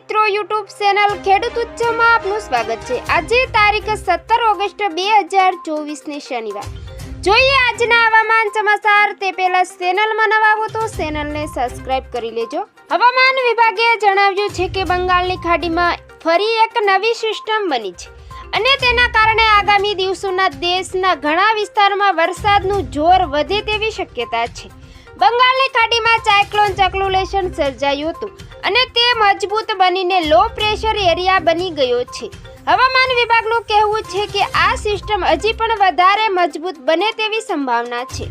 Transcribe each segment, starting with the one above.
Channel ખેડૂત ઉચ્ચમાં આપનું સ્વાગત છે. આજે તારીખ સત્તર ઓગસ્ટ બે હજાર ચોવીસની શનિવાર. જોઈએ આજના હવામાન સમાચાર. તે પહેલા ચેનલમાં નવા હો તો ચેનલને સબસ્ક્રાઇબ કરી લેજો. હવામાન વિભાગે જણાવ્યું છે કે બંગાળની ખાડીમાં ફરી એક નવી સિસ્ટમ બની છે અને તેના કારણે આગામી દિવસોના દેશના ઘણા વિસ્તારોમાં વરસાદનું જોર વધે તેવી શક્યતા છે. બંગાળની ખાડીમાં સાયક્લોન ચક્લુલેશન સર્જાયું હતું. અને તે મજબૂત બનીને લો પ્રેશર એરિયા બની ગયો છે. હવામાન વિભાગનું કહેવું છે કે આ સિસ્ટમ હજી પણ વધારે મજબૂત બને તેવી સંભાવના છે.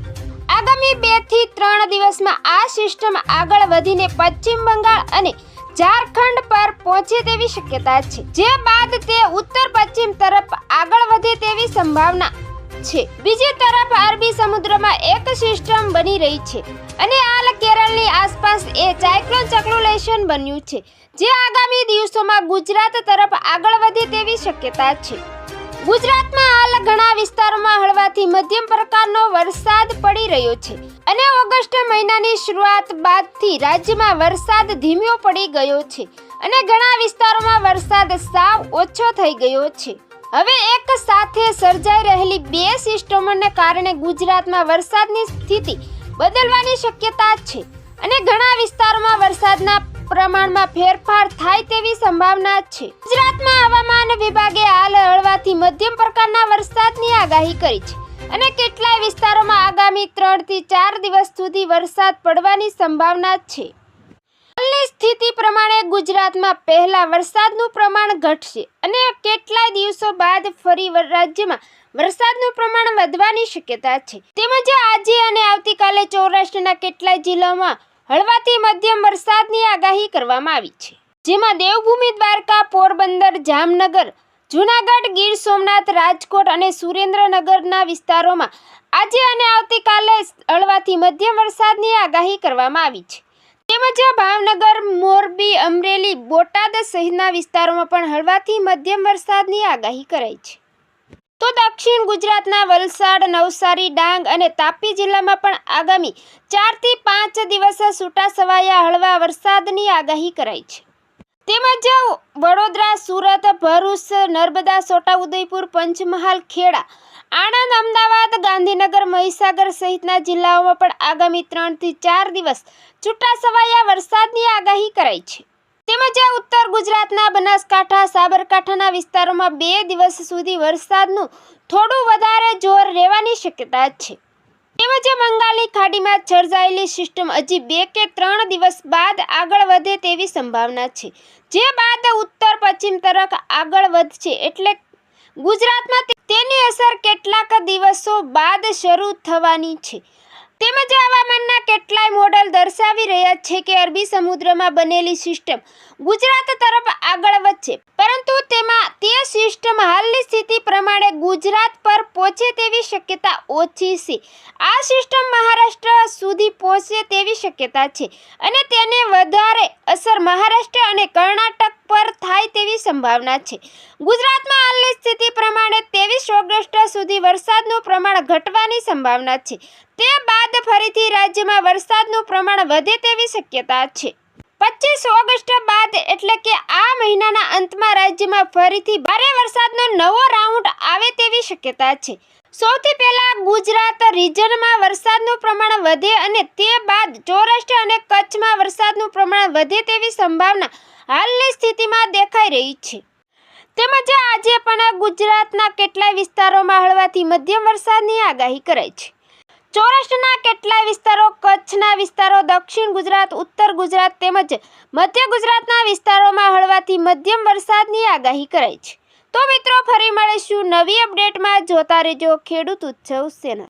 આગામી બેથી ત્રણ દિવસમાં આ સિસ્ટમ આગળ વધીને પશ્ચિમ બંગાળ અને ઝારખંડ પર પહોંચે તેવી શક્યતા છે. જે બાદ તે ઉત્તર પશ્ચિમ તરફ આગળ વધે તેવી સંભાવના છે. બીજી તરફ અરબી સમુદ્રમાં એક સિસ્ટમ બની રહી છે અને હાલ કેરળની આસપાસ એ સાયક્લોન ચક્લુલેશન બન્યું છે, જે આગામી દિવસોમાં ગુજરાત તરફ આગળ વધે તેવી શક્યતા છે. ગુજરાતમાં હાલ ઘણા વિસ્તારોમાં હળવાથી મધ્યમ પ્રકારનો વરસાદ પડી રહ્યો છે અને ઓગસ્ટ મહિનાની શરૂઆત બાદથી રાજ્યમાં વરસાદ ધીમ્યો પડી ગયો છે અને ઘણા વિસ્તારોમાં વરસાદ સાવ ઓછો થઈ ગયો છે. હવે એક સાથે સર્જાઈ રહેલી બે સિસ્ટમોને કારણે ગુજરાતમાં વરસાદની સ્થિતિ બદલવાની શક્યતા છે અને ઘણા વિસ્તારોમાં વરસાદના પ્રમાણમાં ફેરફાર થાય તેવી સંભાવના છે. ગુજરાતમાં હવામાન વિભાગે હાલ હળવાથી મધ્યમ પ્રકારના વરસાદની આગાહી કરી છે અને કેટલાય વિસ્તારોમાં આગામી ત્રણથી ચાર દિવસ સુધી વરસાદ પડવાની સંભાવના છે. સ્થિતિ પ્રમાણે ગુજરાતમાં પહેલા વરસાદનું પ્રમાણ ઘટશે અને કેટલાય દિવસો બાદ ફરી રાજ્યમાં વરસાદનું પ્રમાણ વધવાની શક્યતા છે. તેમજ આજે અને આવતીકાલે સૌરાષ્ટ્રના કેટલાય જિલ્લામાં હળવાથી મધ્યમ વરસાદની આગાહી કરવામાં આવી છે. જેમાં દેવભૂમિ, દ્વારકા, પોરબંદર, જામનગર, જૂનાગઢ, ગીર સોમનાથ, રાજકોટ અને સુરેન્દ્રનગરના વિસ્તારોમાં આજે અને આવતીકાલે હળવાથી મધ્યમ વરસાદની આગાહી કરવામાં આવી છે. તેમજ ભાવનગર, મોરબી, અમરેલી, બોટાદ સહિતના વિસ્તારોમાં પણ હળવાથી મધ્યમ વરસાદની આગાહી કરાઈ છે. તો દક્ષિણ ગુજરાતના વલસાડ, નવસારી, ડાંગ અને તાપી જિલ્લામાં પણ આગામી ચારથી પાંચ દિવસ છૂટા છવાયા હળવા વરસાદની આગાહી કરાઈ છે. તેમજ વડોદરા, સુરત, ભરૂચ, નર્મદા, છોટાઉદેપુર, પંચમહાલ, ખેડા. આણંદ, અમદાવાદ, ગાંધીનગર, મહીસાગર સહિતના જિલ્લાઓમાં પણ આગામી ત્રણથી ચાર દિવસ છૂટાછવાયા વરસાદની આગાહી કરાઈ છે. તેમજ ઉત્તર ગુજરાતના બનાસકાંઠા, સાબરકાંઠાના વિસ્તારોમાં બે દિવસ સુધી વરસાદનું થોડું વધારે જોર રહેવાની શક્યતા છે. તેમજ બંગાળની ખાડીમાં સર્જાયેલી સિસ્ટમ હજી બે કે ત્રણ દિવસ બાદ આગળ વધે તેવી સંભાવના છે. જે બાદ ઉત્તર પશ્ચિમ તરફ આગળ વધશે એટલે ગુજરાતમાં તેની અસર કેટલાક દિવસો બાદ શરૂ થવાની છે. તેમજ હવામાનના કેટલાય મોડલ દર્શાવી રહ્યા છે કે અરબી સમુદ્રમાં બનેલી સિસ્ટમ ગુજરાત તરફ આગળ વધશે. પરંતુ તેમાં તે સિસ્ટમ હાલની સ્થિતિ પ્રમાણે ગુજરાત પર પહોંચે તેવી શક્યતા ઓછી છે. આ સિસ્ટમ મહારાષ્ટ્ર સુધી પહોંચે તેવી શક્યતા છે અને તેને વધારે અસર મહારાષ્ટ્ર અને કર્ણાટક પર થાય તેવી સંભાવના છે. ગુજરાતમાં હાલની સ્થિતિ પ્રમાણે ત્રેવીસ ઓગસ્ટ સુધી વરસાદનું પ્રમાણ ઘટવાની સંભાવના છે. તે બાદ ફરીથી રાજ્યમાં વરસાદનું પ્રમાણ વધે તેવી શક્યતા છે. પચીસ ઓગસ્ટ બાદ એટલે કે આ મહિનાના અંતમાં રાજ્યમાં ફરીથી ભારે વરસાદનો નવો રાઉન્ડ આવે તેવી શક્યતા છે. સૌથી પહેલા ગુજરાત રિજનમાં વરસાદનું પ્રમાણ વધે અને તે બાદ સૌરાષ્ટ્ર અને કચ્છમાં વરસાદનું પ્રમાણ વધે તેવી સંભાવના હાલની સ્થિતિમાં દેખાઈ રહી છે. તેમજ આજે પણ ગુજરાતના કેટલાય વિસ્તારોમાં હળવાથી મધ્યમ વરસાદની આગાહી કરાઈ છે. સૌરાષ્ટ્રના કેટલાય વિસ્તારો, કચ્છના વિસ્તારો, દક્ષિણ ગુજરાત, ઉત્તર ગુજરાત તેમજ મધ્ય ગુજરાતના વિસ્તારોમાં હળવાથી મધ્યમ વરસાદની આગાહી કરાઈ છે. તો મિત્રો, ફરી મળીશું નવી અપડેટમાં. જોતા રહેજો ખેડૂત ઉત્સવ સેના.